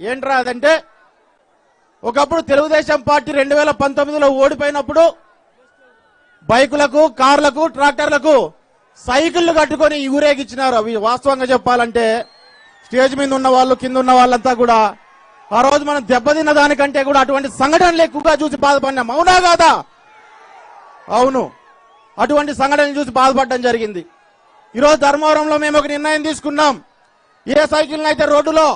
ఏంట్రా అదంటే? ఒకప్పుడు తెలుగుదేశం పార్టీ రెండు వేల పంతొమ్మిదిలో ఓడిపోయినప్పుడు బైకులకు కార్లకు ట్రాక్టర్లకు సైకిళ్ళు కట్టుకొని ఊరేగిచ్చినారు అవి వాస్తవంగా చెప్పాలంటే స్టేజ్ మీద ఉన్న వాళ్ళు కింద ఉన్న వాళ్ళంతా కూడా ఆ రోజు మనం దెబ్బతిన్న దానికంటే కూడా అటువంటి సంఘటనలు ఎక్కువగా చూసి బాధపడినాం అవునా కాదా అవును. అటువంటి సంఘటనలు చూసి బాధపడడం జరిగింది. ఈరోజు ధర్మవరంలో మేము ఒక నిర్ణయం తీసుకున్నాం. ఏ సైకిల్ అయితే రోడ్డులో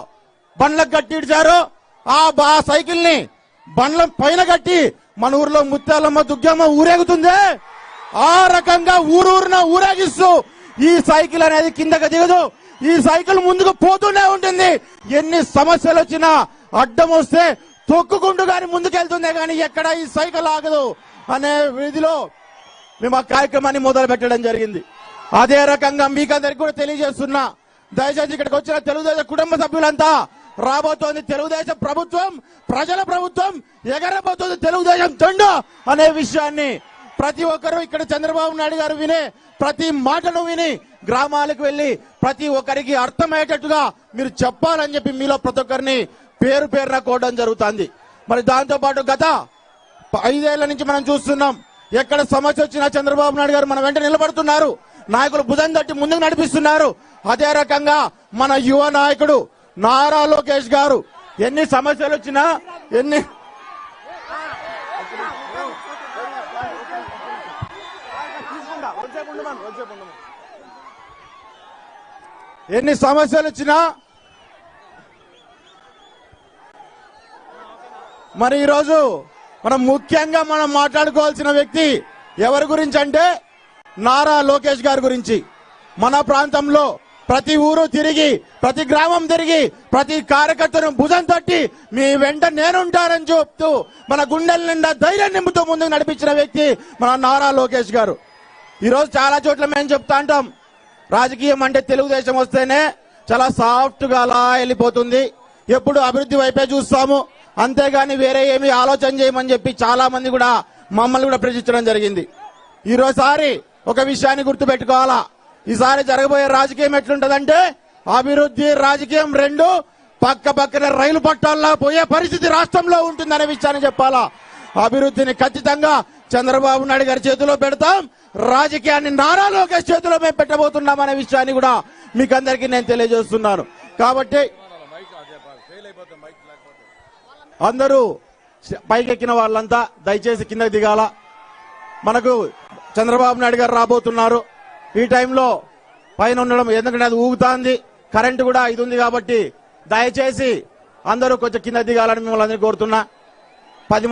బండ్లకు కట్టించారు. ఆ బా సైకిల్ని బండ్ల పైన కట్టి మన ఊర్లో ముత్యాలమ్మ దుగ్గమ్మ ఊరేగుతుంది. ఆ రకంగా ఊరూరున ఊరేగిస్తూ ఈ సైకిల్ అనేది కిందకి దిగదు ఈ సైకిల్ ముందుకు పోతూనే ఉంటుంది. ఎన్ని సమస్యలు వచ్చినా అడ్డం వస్తే తొక్కుకుంటూ గాని ముందుకెళ్తుందే గాని ఎక్కడ ఈ సైకిల్ ఆగదు అనే విధిలో మేము ఆ కార్యక్రమాన్ని మొదలు పెట్టడం జరిగింది. అదే రకంగా మీకందరికి కూడా తెలియజేస్తున్నా. దయచేసి ఇక్కడికి వచ్చిన తెలుగుదేశం కుటుంబ సభ్యులంతా రాబోతోంది తెలుగుదేశం ప్రభుత్వం ప్రజల ప్రభుత్వం ఎగరబోతోంది తెలుగుదేశం జెండా అనే విషయాన్ని ప్రతి ఒక్కరూ ఇక్కడ చంద్రబాబు నాయుడు గారు వినే ప్రతి మాటను విని గ్రామాలకు వెళ్ళి ప్రతి ఒక్కరికి అర్థమయ్యేటట్టుగా మీరు చెప్పాలని చెప్పి మీలో ప్రతి ఒక్కరిని పేరు పేరున కోవడం జరుగుతుంది. మరి దాంతో పాటు గత ఐదేళ్ళ నుంచి మనం చూస్తున్నాం ఎక్కడ సమస్య వచ్చినా చంద్రబాబు నాయుడు గారు మన వెంట నిలబడుతున్నారు. నాయకులు భుజం తట్టి ముందుకు నడిపిస్తున్నారు. అదే రకంగా మన యువ నాయకుడు నారా లోకేష్ గారు ఎన్ని సమస్యలు వచ్చినా ఎన్ని ఎన్ని సమస్యలు వచ్చినా మరి ఈరోజు మనం ముఖ్యంగా మనం మాట్లాడుకోవాల్సిన వ్యక్తి ఎవరి గురించి అంటే నారా లోకేష్ గారి గురించి. మన ప్రాంతంలో ప్రతి ఊరు తిరిగి ప్రతి గ్రామం తిరిగి ప్రతి కార్యకర్తను భుజం తట్టి మీ వెంట నేనుంటానని చెప్తూ మన గుండెల నిండా ధైర్యం నింపుతూ ముందుకు నడిపించిన వ్యక్తి మన నారా లోకేష్ గారు. ఈరోజు చాలా చోట్ల మేము చెప్తా అంటాం. రాజకీయం అంటే తెలుగుదేశం వస్తేనే చాలా సాఫ్ట్గా అలా వెళ్ళిపోతుంది. ఎప్పుడు అభివృద్ధి వైపే చూస్తాము. అంతేగాని వేరే ఏమి ఆలోచన చేయమని చెప్పి చాలా మంది కూడా మమ్మల్ని కూడా ప్రశ్నించడం జరిగింది. ఈరోసారి ఒక విషయాన్ని గుర్తుపెట్టుకోవాలా? ఈసారి జరగబోయే రాజకీయం ఎట్లుంటదంటే అభివృద్ధి రాజకీయం రెండు పక్క పక్కన రైలు పట్టాల్లో పోయే పరిస్థితి రాష్ట్రంలో ఉంటుందనే విషయాన్ని చెప్పాలా? అభివృద్ధిని ఖచ్చితంగా చంద్రబాబు నాయుడు గారి చేతిలో పెడతాం రాజకీయాన్ని నారా లోకేష్ చేతిలో మేము పెట్టబోతున్నాం అనే విషయాన్ని కూడా మీకు అందరికీ నేను తెలియజేస్తున్నాను. కాబట్టి అందరూ పైకెక్కిన వాళ్ళంతా దయచేసి కిందకి దిగాల. మనకు చంద్రబాబు నాయుడు గారు రాబోతున్నారు. ఈ టైంలో పైన ఉండడం ఎందుకంటే అది ఊగుతాంది. కరెంటు కూడా ఇది ఉంది కాబట్టి దయచేసి అందరూ కొంచెం కింద దిగాలని మిమ్మల్ని అందరినీ కోరుతున్నా. పది